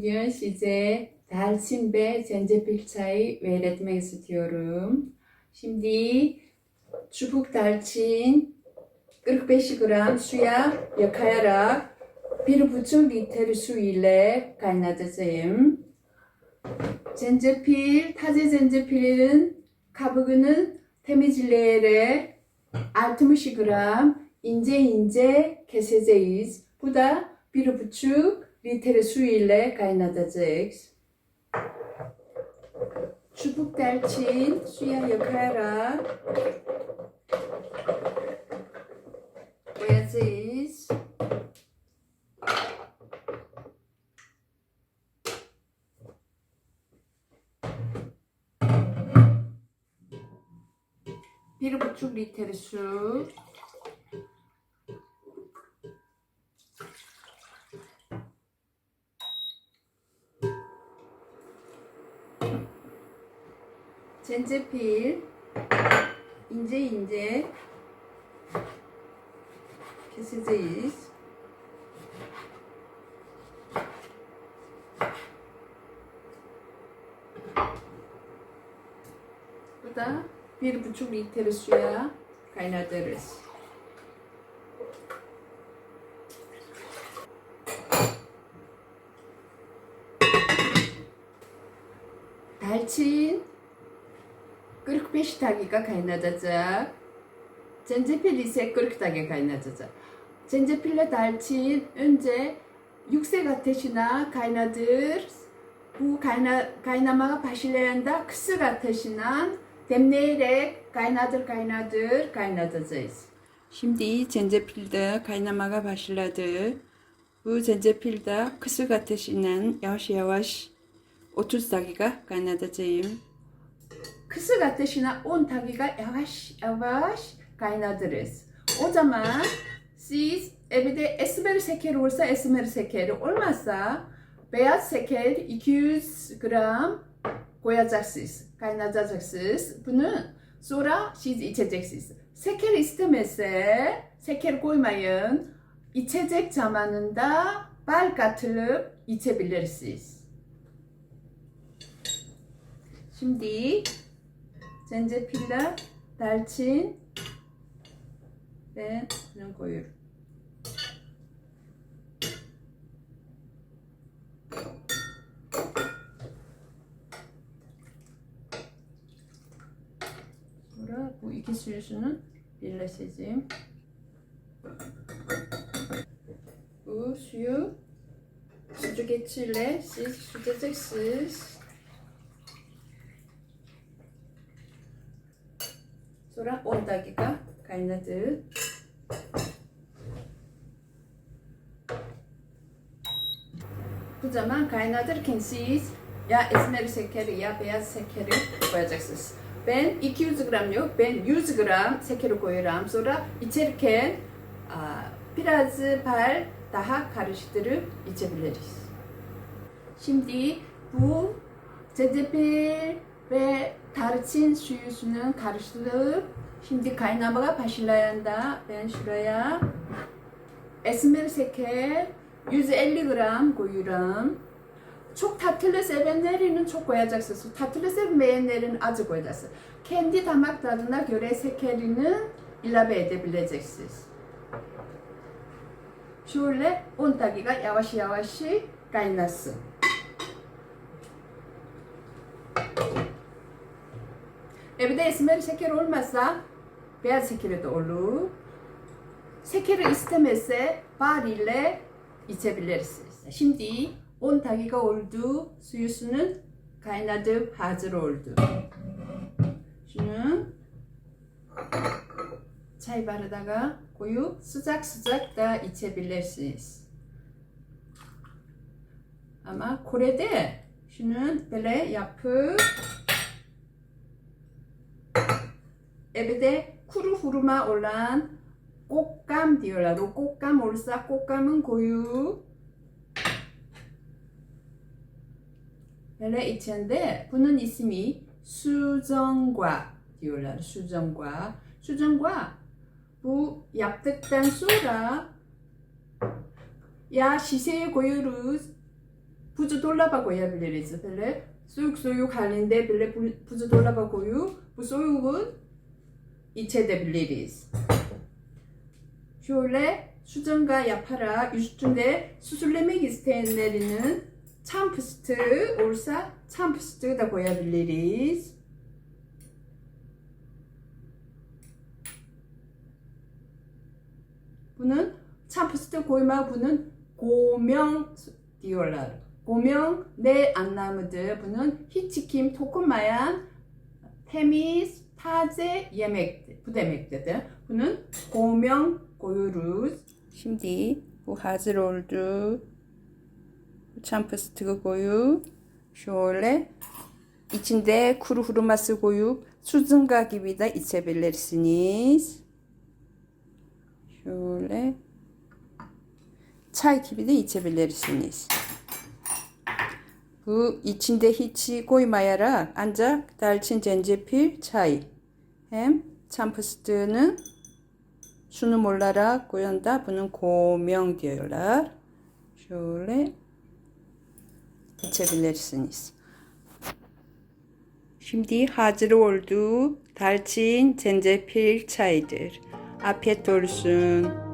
Bugün size dalçin ve zencefil çayı öğretmek istiyorum. Şimdi çubuk dalçin 45 gram suya yıkayarak 1,5 litre su ile kaynatacağım. Zencefil, taze zencefilin kabuğunu temizleyerek 60 gram ince ince keseceğiz. Bu da bir buçuk litre su ile kaynatacağız. Çubuk delçin suya yıkayarak koyacağız. Bir buçuk litre su. zencefil ince ince keseceğiz. Bu da bir buçuk litre suya kaynatırız. Elçin 45 dakika kaynatacak. Zencefil ise 40 dakika kaynatacak. Zencefille dalçin önce yüksek ateşine kaynadır. Bu kayna, kaynamaya başlayanda kısık ateşine demleyerek kaynadır kaynadır kaynatacağız. Şimdi zencefil de kaynamaya başladı. Bu zencefil de kısık ateşinden yavaş yavaş 30 dakika kaynatacağım. Kısık ateşine 10 dakika yavaş yavaş kaynatırız. O zaman siz evde esmer şeker olsa esmer şekeri olmazsa beyaz şeker 200 gram koyacaksınız. Kaynatacaksınız. Bunu sonra siz içeceksiniz. Şeker istemezse şeker koymayın. İçecek zamanında bal katılıp içebilirsiniz. Şimdi zencefille, dalçin ve bunu koyuyorum. Sonra bu iki sürüsünü birleştireceğim. Bu suyu süzgeçle siz süzeceksiniz. Sonra 10 dakika kaynadı. Bu zaman kaynatırken siz ya esmer şekeri ya beyaz şekeri koyacaksınız. Ben 200 gram yok, ben 100 gram şekeri koyuyorum. Sonra içerken biraz bal daha karıştırıp içebiliriz. Şimdi bu zencefil ve tarçın suyunu karıştırıp şimdi kaynamaya başlayanda ben şuraya esmer şeker 150 gram koyuyorum. Çok tatlı sevenlerin çok koyacaksınız. Tatlı sevmeyenlerin az koyacaksınız. Kendi damak tadına göre şekerini ilave edebileceksiniz. Şöyle 10 dakika yavaş yavaş kaynasın. Esmer şeker olmazsa beyaz şekeri de olur. Şekeri istemezse bal ile içebilirsiniz. Şimdi 10 dakika oldu. Suyusunun kaynadıp hazır oldu. Şunu çay bardağa koyup sıcak sıcak da içebilirsiniz. Ama Kore'de şunu böyle yapıp 에베데 쿠르후르마 올란 꽃감 디올라로 꽃감 올사 꽃감은 고유. 벨레 이치한데 부는 있음이 수정과 디올라. 수정과. 수정과 부 약득단 수라. 야 시세의 고유루. 부주 돌라바고야 빌레레즈. 벨레. 소육 소육 갈린데 벨레 부주 돌라바고유. 부 소육은 이체데빌리리스. 쇼레 수정과 야파라 유수춘데 수술레메기스테인내리는 참프스트 올사 참프스트다 고야빌리리스. 부는 참프스트 고이마 부는 고명 디올라 고명 네 내 안나무들 부는 히치킴 토코마얀 테미스 taze yemekti. Bu demek dedi. Bunun gomen koyuyoruz. Şimdi bu hazır oldu. Çam fıstığı koyup şöyle içinde kuru hurması koyup sucunga gibi de içebilirsiniz. Şöyle çay gibi de içebilirsiniz. 그 이친데 히치 고이마야라 앉아 달친 젠제필 차이. 햄 참프스트는 수는 몰라라 고연다 부는 고명디어라. 슐레 이체빌레리스니스. 심디 하즈로올두 달친 젠제필 차이들. 앞에 돌순